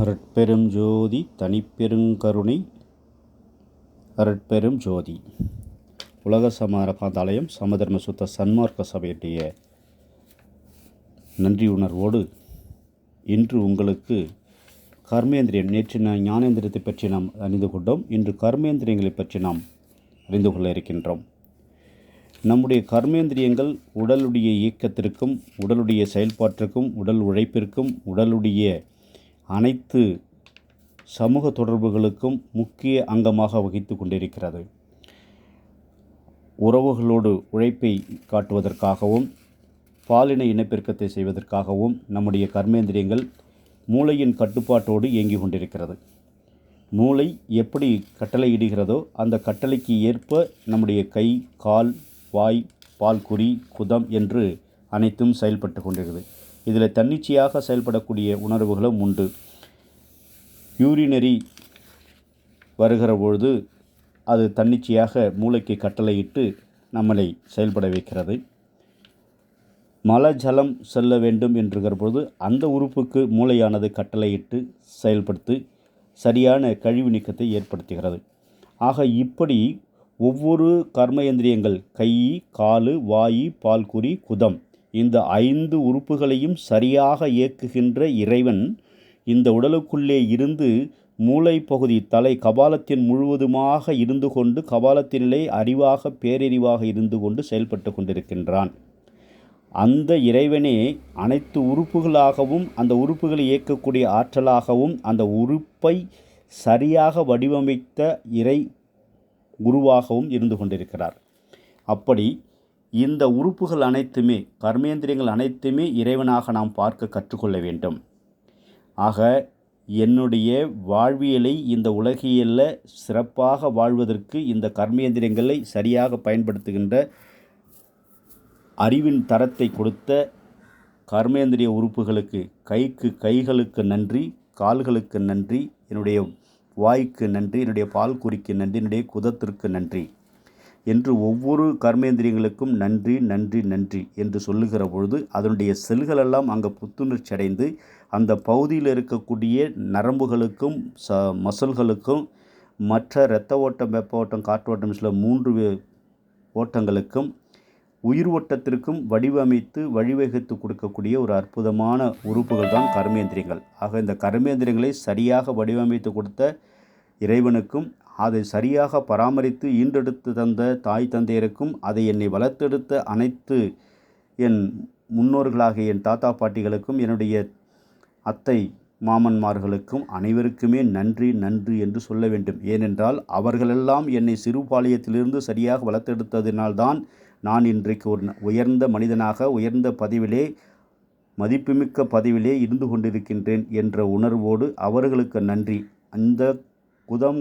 அருட்பெரும் ஜோதி தனிப்பெருங்கருணை அருட்பெரும் ஜோதி. உலக சமார காந்தாலயம் சமதர்ம சுத்த சன்மார்க்க சபையுடைய நன்றி உணர்வோடு இன்று உங்களுக்கு கர்மேந்திரியம் நேற்று நான் ஞானேந்திரியத்தை பற்றி நாம் அறிந்து கொண்டோம். இன்று கர்மேந்திரியங்களை பற்றி நாம் அறிந்து கொள்ள இருக்கின்றோம். நம்முடைய கர்மேந்திரியங்கள் உடலுடைய இயக்கத்திற்கும் உடலுடைய செயல்பாட்டிற்கும் உடல் உழைப்பிற்கும் உடலுடைய அனைத்து சமூக தொடர்புகளுக்கும் முக்கிய அங்கமாக வகித்து கொண்டிருக்கிறது. உறவுகளோடு உழைப்பை காட்டுவதற்காகவும் பாலின இனப்பெருக்கத்தை செய்வதற்காகவும் நம்முடைய கர்மேந்திரியங்கள் மூளையின் கட்டுப்பாட்டோடு இயங்கி கொண்டிருக்கிறது. மூளை எப்படி கட்டளையிடுகிறதோ அந்த கட்டளைக்கு ஏற்ப நம்முடைய கை கால் வாய் பால்குறி குதம் என்று அனைத்தும் செயல்பட்டு கொண்டிருக்கிறது இதில் தன்னிச்சையாக செயல்படக்கூடிய உணர்வுகளும் உண்டு. யூரினரி வருகிற பொழுது அது தன்னிச்சையாக மூளைக்கு கட்டளையிட்டு நம்மளை செயல்பட வைக்கிறது. மலஜலம் செல்ல வேண்டும் என்றுகிற பொழுது அந்த உறுப்புக்கு மூளையானது கட்டளையிட்டு செயல்படுத்தி சரியான கழிவு நீக்கத்தை ஏற்படுத்துகிறது. ஆக இப்படி ஒவ்வொரு கர்மேந்திரியங்கள் கை காலு வாயு பால்குறி குதம் இந்த ஐந்து உறுப்புகளையும் சரியாக இயக்குகின்ற இறைவன் இந்த உடலுக்குள்ளே இருந்து மூளை பகுதி தலை கபாலத்தின் முழுவதுமாக இருந்து கொண்டு கபாலத்தினிலே அறிவாக பேரறிவாக இருந்து கொண்டு செயல்பட்டு கொண்டிருக்கின்றான். அந்த இறைவனே அனைத்து உறுப்புகளாகவும் அந்த உறுப்புகளை இயக்கக்கூடிய ஆற்றலாகவும் அந்த உறுப்பை சரியாக வடிவமைத்த இறை குருவாகவும் இருந்து கொண்டிருக்கிறார். அப்படி இந்த உறுப்புகள் அனைத்துமே கர்மேந்திரியங்கள் அனைத்துமே இறைவனாக நாம் பார்க்க கற்றுக்கொள்ள வேண்டும். ஆக என்னுடைய வாழ்வியலை இந்த உலகியலில் சிறப்பாக வாழ்வதற்கு இந்த கர்மேந்திரியங்களை சரியாக பயன்படுத்துகின்ற அறிவின் தரத்தை கொடுத்த கர்மேந்திரிய உறுப்புகளுக்கு கைக்கு கைகளுக்கு நன்றி கால்களுக்கு நன்றி என்னுடைய வாய்க்கு நன்றி என்னுடைய பால் குறிக்கு நன்றி என்னுடைய குதத்திற்கு நன்றி. என்று ஒவ்வொரு கர்மேந்திரியங்களுக்கும் நன்றி நன்றி நன்றி என்று சொல்லுகிற பொழுது அதனுடைய செல்களெல்லாம் அங்கே புத்துணர்ச்சி அடைந்து அந்த பகுதியில் இருக்கக்கூடிய நரம்புகளுக்கும் ச மசல்களுக்கும் மற்ற இரத்த ஓட்டம் வெப்ப ஓட்டம் காற்று ஓட்டம் சில மூன்று ஓட்டங்களுக்கும் உயிர் ஓட்டத்திற்கும் வடிவமைத்து வழிவகுத்து கொடுக்கக்கூடிய ஒரு அற்புதமான உறுப்புகள் தான் கர்மேந்திரியங்கள். ஆக இந்த கர்மேந்திரியங்களை சரியாக வடிவமைத்து கொடுத்த இறைவனுக்கும் அதை சரியாக பராமரித்து ஈன்றெடுத்து தந்த தாய் தந்தையருக்கும் அதை என்னை வளர்த்தெடுத்த அனைத்து என் முன்னோர்களாகிய என் தாத்தா பாட்டிகளுக்கும் என்னுடைய அத்தை மாமன்மார்களுக்கும் அனைவருக்குமே நன்றி நன்றி என்று சொல்ல வேண்டும். ஏனென்றால் அவர்களெல்லாம் என்னை சிறுபாளையத்திலிருந்து சரியாக வளர்த்தெடுத்ததினால்தான் நான் இன்றைக்கு ஒரு உயர்ந்த மனிதனாக உயர்ந்த பதிவிலே மதிப்புமிக்க பதிவிலே இருந்து கொண்டிருக்கின்றேன் என்ற உணர்வோடு அவர்களுக்கு நன்றி. அந்த குதம்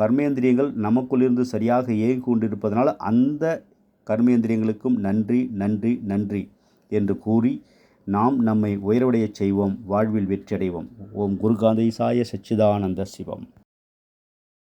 கர்மேந்திரியங்கள் நமக்குள்ளிருந்து சரியாக இயங்கி கொண்டிருப்பதனால் அந்த கர்மேந்திரியங்களுக்கும் நன்றி நன்றி நன்றி என்று கூறி நாம் நம்மை உயர்வடைய செய்வோம் வாழ்வில் வெற்றியடைவோம். ஓம் குருகாந்தை சாய சச்சிதானந்த சிவம்.